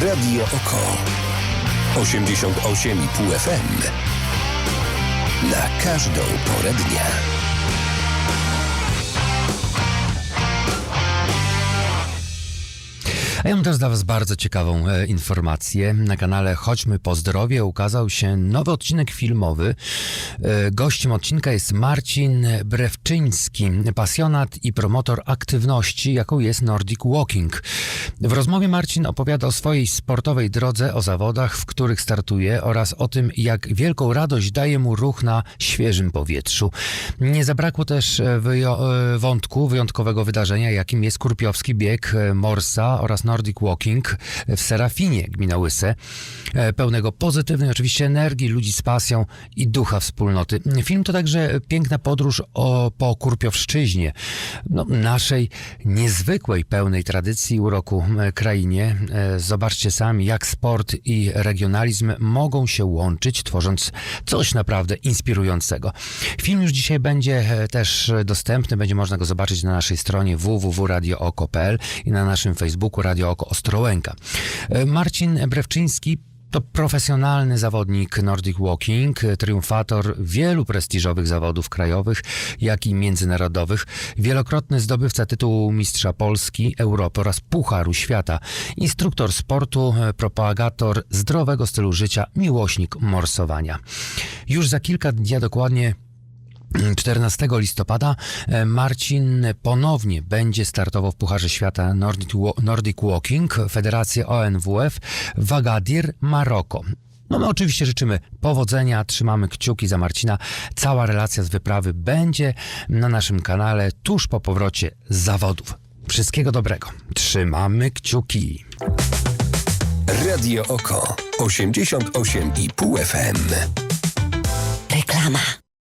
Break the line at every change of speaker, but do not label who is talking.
Radio Oko. 88,5 FM. Na każdą porę dnia.
A ja mam też dla Was bardzo ciekawą e, informację. Na kanale Chodźmy po zdrowie ukazał się nowy odcinek filmowy. E, gościem odcinka jest Marcin Brewczyński, pasjonat i promotor aktywności, jaką jest Nordic Walking. W rozmowie Marcin opowiada o swojej sportowej drodze, o zawodach, w których startuje oraz o tym, jak wielką radość daje mu ruch na świeżym powietrzu. Nie zabrakło też e, wątku wyjątkowego wydarzenia, jakim jest Kurpiowski Bieg Morsa oraz Nordic Walking w Serafinie, gmina Łyse, e, pełnego pozytywnej oczywiście energii, ludzi z pasją i ducha wspólnoty. Film to także piękna podróż o, po Kurpiowszczyźnie, no, naszej niezwykłej, pełnej tradycji uroku krainie. E, Zobaczcie sami, jak sport i regionalizm mogą się łączyć, tworząc coś naprawdę inspirującego. Film już dzisiaj będzie e, też dostępny, będzie można go zobaczyć na naszej stronie www.radiooko.pl i na naszym Facebooku Radio Oko Ostrołęka. E, Marcin Brewczyński to profesjonalny zawodnik Nordic Walking, triumfator wielu prestiżowych zawodów krajowych, jak i międzynarodowych, wielokrotny zdobywca tytułu Mistrza Polski, Europy oraz Pucharu Świata, instruktor sportu, e, propagator zdrowego stylu życia, miłośnik morsowania. Już za kilka dni, dokładnie 14 listopada e, Marcin ponownie będzie startował w Pucharze Świata Nordic, Wa- Nordic Walking Federacji ONWF w Agadir, Maroko. No my oczywiście życzymy powodzenia, trzymamy kciuki za Marcina. Cała relacja z wyprawy będzie na naszym kanale tuż po powrocie z zawodów. Wszystkiego dobrego. Trzymamy kciuki.
Radio Oko. 88,5 FM.
Reklama.